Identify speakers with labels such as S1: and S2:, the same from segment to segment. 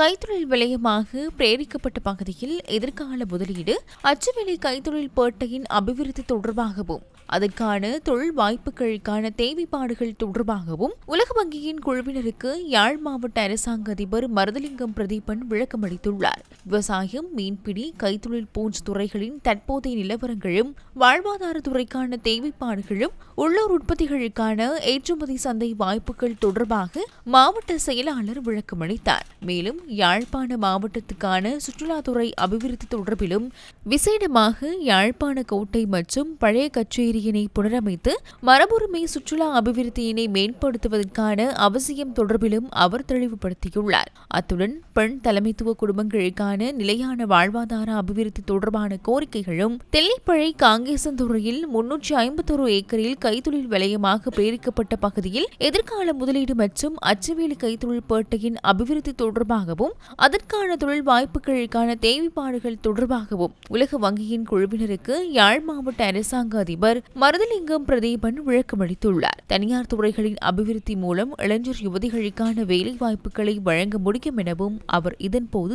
S1: கைத்தொழில் வலயமாக பிரேரிக்கப்பட்ட பகுதியில் எதிர்கால முதலீடு அச்சுவேலை கைத்தொழில் பேட்டையின் அபிவிருத்தி தொடர்பாகவும் அதற்கான தொழில் வாய்ப்புகளுக்கான தேவைப்பாடுகள் தொடர்பாகவும் உலக வங்கியின் குழுவினருக்கு யாழ் மாவட்ட அரசாங்க அதிபர் மருதலிங்கம் பிரதீபன் விளக்கமளித்துள்ளார். விவசாயம் மீன்பிடி கைத்தொழில் போன்ற துறைகளின் தற்போதைய நிலவரங்களும் வாழ்வாதாரத்துறைக்கான தேவைப்பாடுகளும் உள்ளூர் உற்பத்திகளுக்கான ஏற்றுமதி சந்தை வாய்ப்புகள் தொடர்பாக மாவட்ட செயலாளர் விளக்கமளித்தார் மேலும் யாழ்ப்பாண மாவட்டத்துக்கான சுற்றுலாத்துறை அபிவிருத்தி தொடர்பிலும் விசேடமாக யாழ்ப்பாண கோட்டை மற்றும் பழைய கச்சேரியினை புனரமைத்து மரபுரிமை சுற்றுலா அபிவிருத்தியினை மேம்படுத்துவதற்கான அவசியம் தொடர்பிலும் அவர் தெளிவுபடுத்தியுள்ளார். அத்துடன் பெண் தலைமைத்துவ குடும்பங்களுக்கான நிலையான வாழ்வாதார அபிவிருத்தி தொடர்பான கோரிக்கைகளும் தெல்லிப்பழை காங்கேசந்துறையில் முன்னூற்றி ஐம்பத்தொரு ஏக்கரில் கைத்தொழில் வலயமாக பிரிக்கப்பட்ட பகுதியில் எதிர்கால முதலீடு மற்றும் அச்சுவேலி கைத்தொழில் பேட்டையின் அபிவிருத்தி தொடர்பாகவும் அதற்கான தொழில் வாய்ப்புகளுக்கான தேவைப்பாடுகள் தொடர்பாகவும் உலக வங்கியின் குழுவினருக்கு யாழ் மாவட்ட அரசாங்க அதிபர் மருதலிங்கம் பிரதீபன் விளக்கமளித்துள்ளார் தனியார் துறைகளின் அபிவிருத்தி மூலம் இளைஞர் யுவதிகளுக்கான வேலை வாய்ப்புகளை வழங்க முடியும் எனவும் அவர் இதன்போது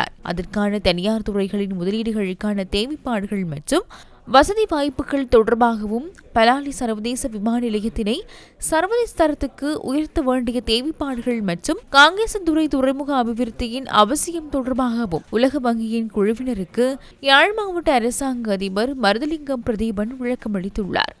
S1: தெரிவித்துள்ளார் அதற்கான தனியார் துறைகளின் முதலீடுகளுக்கான தேவைப்பாடுகள் மற்றும் வசதி வாய்ப்புகள் தொடர்பாகவும் பலாலி சர்வதேச விமான நிலையத்தினை சர்வதேச தரத்துக்கு உயர்த்த வேண்டிய தேவைப்பாடுகள் மற்றும் காங்கேசந்துறை துறைமுக அபிவிருத்தியின் அவசியம் தொடர்பாகவும் உலக வங்கியின் குழுவினருக்கு யாழ் மாவட்ட அரசாங்க அதிபர் மருதலிங்கம் பிரதீபன் விளக்கமளித்துள்ளார்.